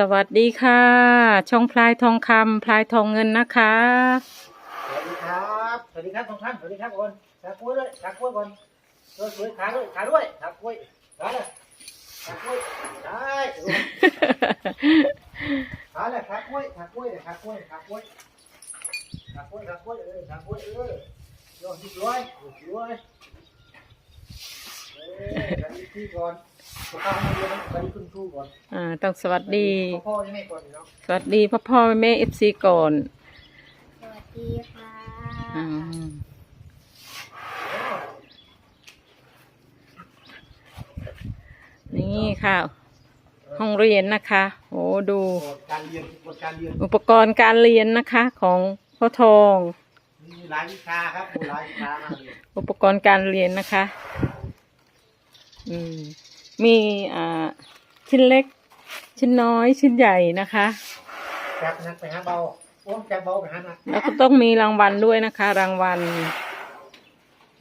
สวัสดีค่ะ ช่องพลายทองคำพลายทองเงินนะคะ สวัสดีครับ สวัสดีครับทุกท่าน สวัสดีครับคนขากล้วยด้วยขากล้วยก่อนเออสวยขาด้วยขาด้วยขากล้วยขาเลยขากล้วยได้ขาเลยขากล้วยขากล้วยเลยขากล้วยขากล้วยขากล้วยขากล้วยเออขากล้วยเออโยนที่ร้อยร้อยเออสวัสดีพี่ก่อน พวกเขามาเรียนสวัสดีคุณครูก่อนอ่าต้องสวัสดี พ่อพ่อยังไม่ก่อนเนาะสวัสดีพ่อพ่อแม่แม่เอฟซีก่อนสวัสดีค่ะอ่านี่ค่ะ ห้องเรียนนะคะโอ้ดูบทการเรียนบทการเรียนอุปกรณ์การเรียนนะคะของพ่อทอง มีหลายวิชาครับมีหลายวิชามากเลยอุปกรณ์การเรียนนะคะ อืม มีอ่าชิ้นเล็ก ชิ้นน้อยชิ้นใหญ่นะคะ จากหนักไปหาเบาโอ้มจากเบาไปหาหนักแล้วก็ต้องมีรางวัลด้วยนะคะ รางวัล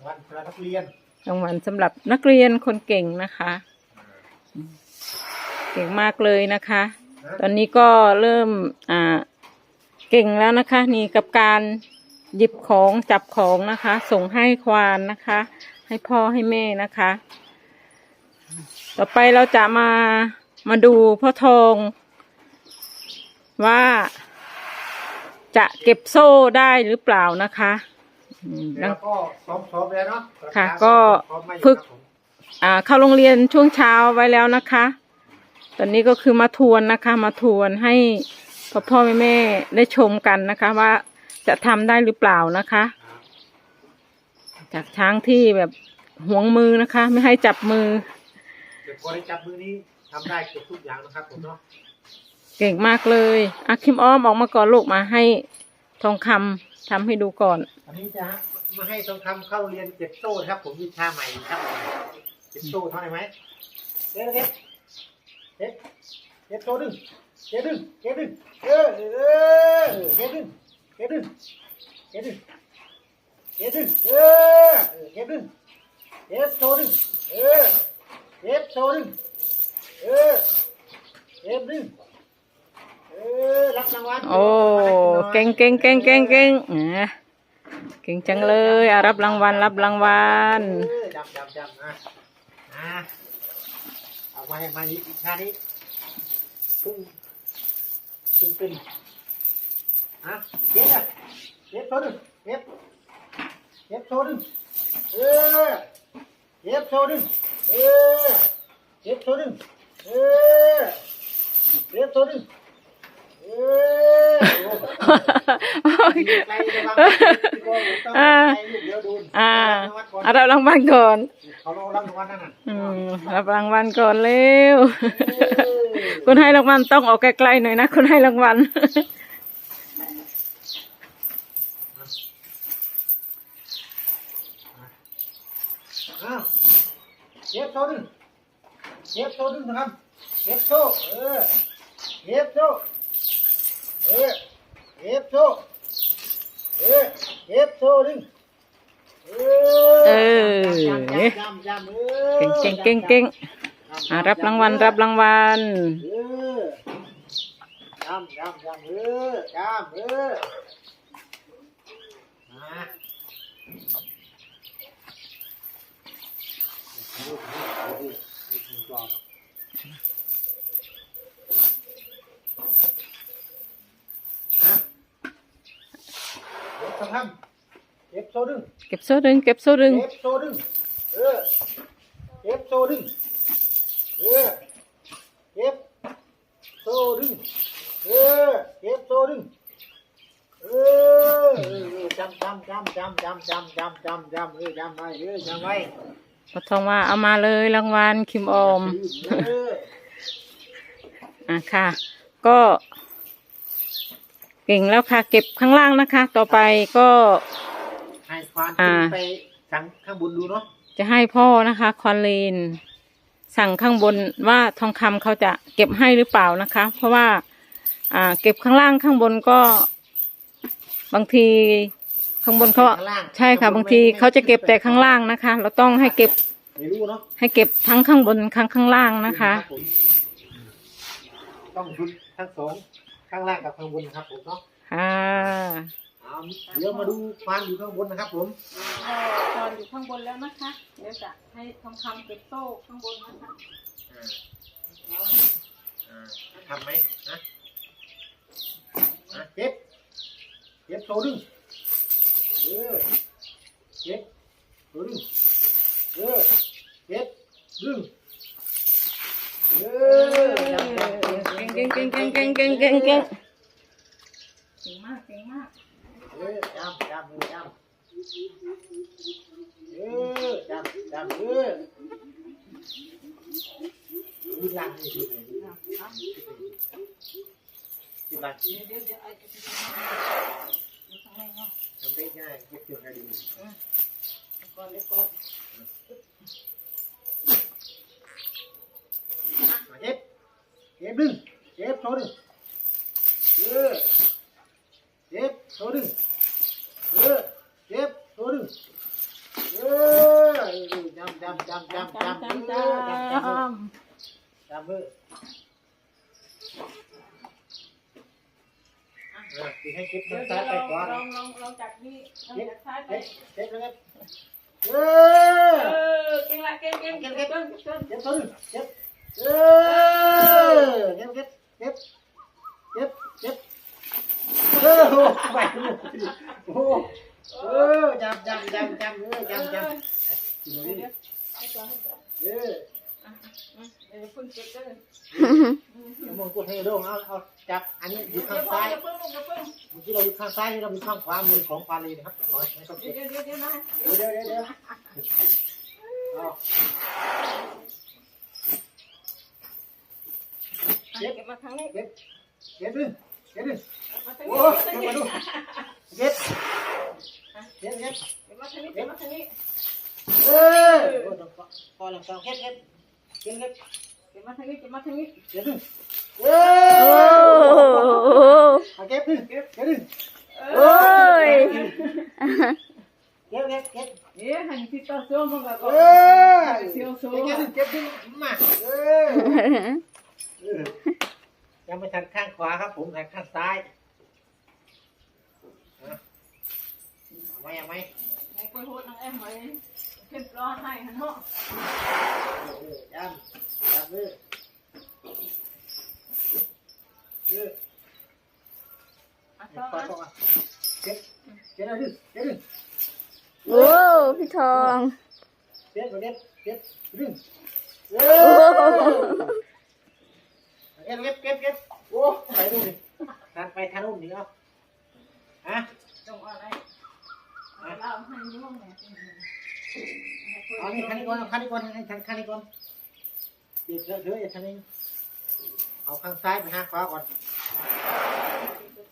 วันพระนักเรียนรางวัลสำหรับนักเรียนคนเก่งนะคะ เก่งมากเลยนะคะ ตอนนี้ก็เริ่มอ่าเก่งแล้วนะคะ นี่กับการหยิบของจับของนะคะ ส่งให้ควานนะคะ ให้พ่อให้แม่นะคะ ต่อไปเราจะมามาดูพ่อทอง ว่าจะเก็บโซ่ได้หรือเปล่านะคะอืมแล้วก็ซ้อมซ้อมแล้วเนาะค่ะ ก็ซ้อมมาอยู่ฝึกครับผมอ่าเข้าโรงเรียนช่วงเช้าไว้แล้วนะคะ ตอนนี้ก็คือมาทวนนะคะ มาทวนให้พ่อพ่อแม่แม่ได้ชมกันนะคะ ว่าจะทำได้หรือเปล่านะคะ จากช้างที่แบบห่วงมือนะคะ ไม่ให้จับมือ เดี๋ยวพอได้จับมือนี้ทำได้เกือบทุกอย่างนะครับผมเนาะเก่งมากเลยอาคิมอ้อมออกมาก่อนลูกมาให้ทองคำทำให้ดูก่อน อันนี้จะมาให้ทองคำเข้าเรียนเก็บโซ่นะครับ ผมวิชาใหม่ครับเก็บโซ่เท่าไหร่ไหมเด็ดเด็ดเด็ดเด็ดโซ่ดึงเด็ดดึงเด็ดดึงเออเออเด็ดดึงเด็ดดึงเด็ดดึงเด็ดดึงเออเด็ดดึงเด็ดโซ่ดึงเออ เด็ดโซ่ดึงเออเด็ดดึงเออรับรางวัลโอ้เก่งเก่งเก่งเก่งเก่งแหมเก่งจังเลยอะรับรางวัลรับรางวัลเออจำจำจำนะอะเอามาให้มาอีกชานี้เพิ่งเพิ่งเป็นอะเก็บอะเก็บโซดึงเก็บเก็บโซดึงเออ เก็บโซดึงเออเก็บโซดึงเออเก็บโซดึงเออโอ้โหไกลระวังต้องอ่าไกลลูกเดี๋ยวดูอ่าเอารางวัลก่อนเอารับรางวัลก่อนเขาลงรับรางวัลนั่นน่ะอืมรับรางวัลก่อนเร็วคุณให้รางวัลต้องออกไกลๆหน่อยนะคุณให้รางวัล อ้าว เก็บโซ่ดึงเก็บโซ่ดึงนะครับเก็บโซ่เออเก็บโซ่เออเก็บโซ่เออเก็บโซ่ดึงเอเออจำจำจำจำเออเก่งเก่งเก่งเก่งอ่ารับรางวัลรับรางวัลเออจำจำจำเออจำเออมาฮะ เก็บสองคำเก็บโซดึง เก็บโซ่ดึง เก็บโซ่ดึง เก็บโซดึง เออ เก็บโซดึง เออ เก็บโซดึง เออ เก็บโซดึง เออเออจำจำจำจำจำจำจำจำจำเออจำไว้เออจำไว้ พอทองว่าเอามาเลยรางวัลคิมออมเอออะค่ะ ก็ เก่งแล้วค่ะ เก็บข้างล่างนะคะ ต่อไปก็ ให้ควานอ่าขึ้นไปสั่งข้างบนดูเนาะจะให้พ่อนะคะคอนเลนสั่งข้างบนว่าทองคำเขาจะเก็บให้หรือเปล่านะคะ เพราะว่า อ่า เก็บข้างล่างข้างบนก็ บางทีข้างบนเขาข้างล่างใช่ค่ะ บางทีเขาจะเก็บแต่ข้างล่างนะคะ เราต้องให้เก็บ ไม่รู้เนาะให้เก็บทั้งข้างบนข้างข้างล่างนะคะ รับผมต้องชุดทั้งสองข้างล่างกับข้างบนนะครับผมเนาะค่ะเอาเดี๋ยวมาดูควานอยู่ข้างบนนะครับ ผมก็ตอนอยู่ข้างบนแล้วนะคะ เดี๋ยวจะให้ทองคำเก็บโซ่ข้างบนนะคะอ่าอ่าทำไหมนะอะเจ็บเจ็บโซดึงเออเจ็บโซดึง เออเจ็บดึงเออเก่งเก่งเก่งเก่งเก่งเก่งเก่งเก่งเก่งมากเก่งมากเออจำจำมือจำเออจำจำเออดูหลังนี่ดูเลยอะอะดูหลังเดี๋ยวเดี๋ยวเดี๋ยวไอ้จะทำดูข้างในเนาะทำได้ง่ายเก็บเกี่ยวให้ดีอะเดี๋ยวก่อนเดี๋ยวก่อนมา เจ็บเจ็บดึงเจ็บโซดึงเออเจ็บโซดึงเออเจ็บโซดึงเออจำจำจำจำจำจำจำเอจอจำจำำจำเออเออให้เก็บเดี๋ทายวงเดี๋ซ้ายวยไปลองก่อนลองลองลองจากนี่ลองจากซ้ายไปเจ็บเจ็บนะครับเอเอออ เก็บตัวเก็บเออเก็บเก็บเก็บเก็บเก็บเออไปโอ้เออจับจับจับจับเออจับจับเออเออคุณเก็บได้มดให้งเอาเอาจับอันาอยู่ข้างซ้ายเมื่เราอยู่ข้างซ้ายนี่เรามีข้างขวามือของฟาลีนะครับเดี๋ยวเดี๋ยวเดี๋ยวเดี๋ยวเดี๋ยว เดี๋ยวเดี๋ยวเดี๋ยวเอาเก็บมาทางนี้เก็บเก็บดึงเก็บดึงมาทางโอ้นี้ยมาทางเก็บนี้มาดูเก็บเก็บเก็บเก็บมาทางนี้เก็บมาทางนี้เออโอ้ยต้องพอแล้วต้องเก็บเก็บเก็บเก็บเก็บมาทางนี้เก็บมาทางนี้เก็บดึงเอโอ้อเอาเก็บดึงเก็บเก็บดึงโอ้ยเก็บเก็บเก็บเอ๊ะหันที่ต่อสู้มันก็เออเสียวโซเก็บเก็บที่มาเออยังไม่ทันข้างขวาครับ ผมทันข้างซ้ายเอาไหมเอาไหมในกล้วยโหดนางแอมไว้เก็บรอให้ฮะเนาะเอ ดึงเอโอ้อเก็บเก็บเก็บเก็บโอ้ไปดูดิทานไปทานนู่นนี่เอาฮะจงอะไรเอาเราให้ยุ่งเนี่ยเอานี่คันนี้ก่อนเอาคันนี้ก่อนให้คันคันนี้ก่อนเดี๋ยวเถอะเถอะอย่าทำเองเอาข้างซ้ายไปหาขวาก่อนเก็บ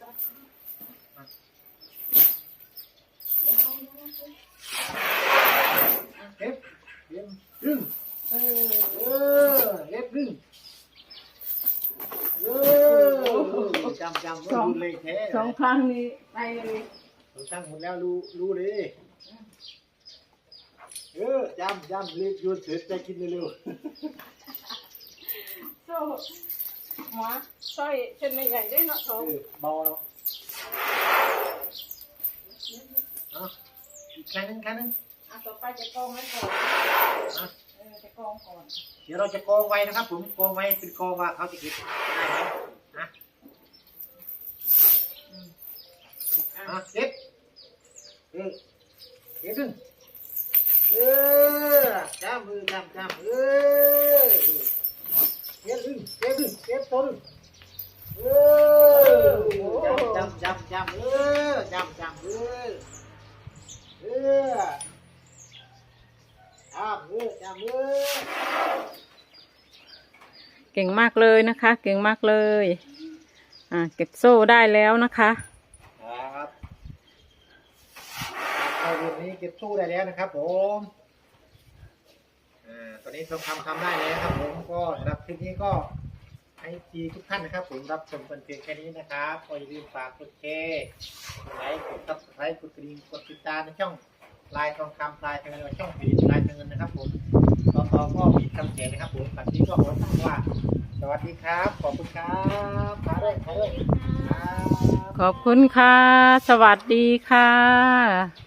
เก็บดึง เออเออเก็บดึงเออจำจำว่ารู้เลยแท้สองครั้งนี้ไปเลยผมช่างหมดแล้วรู้รู้เลยเออจำจำรีบหยุดเสร็จจกินเร็วโซ่หมาสร้อยเส้นไม่ใหญ่ได้เนาะทๆองเออเบาแล้วเอาอีกครั้นึงครั้นึงอะต่อไปจะกองไว้ก่อนอะ กองก่อน เดี๋ยวเราจะกองไว้นะครับ ผมกองไว้เป็นกองว่าเขาจะเก็บได้ไหมนะอืมอะเก็บเออเก็บดึงเออจำมือจำจำเออเก็บดึงเก็บดึงเก็บตัวดึงเออจำจำจำจำเออจำจำเออเออจำ เออจำเออเก่งมากเลยนะคะ เก่งมากเลย อ่า เก็บโซ่ได้แล้วนะคะครับเอาเรื่องนี้เก็บสู้ได้แล้วนะครับผมอ่าตอนนี้ทองคำทำได้แล้วครับผมก็สำหรับคลิปนี้ก็ให้ทีทุกท่านนะครับผมรับชมกันเพียงแค่นี้นะครับก็อย่าลืมฝากกดแชร์กดไลค์กดซับสไครต์กดกระดิ่งกดติดตามในช่อง ลายทองคำลายทางเงินช่องผีพลายทางเงินนะครับผมตอนต่อก็มีคำเสียงนะครับผมแบบนี้ก็ขอต้องว่า สวัสดีครับ ขอบคุณครับมาเลยมาเลยครัขอบคุณค่ะ สวัสดีค่ะ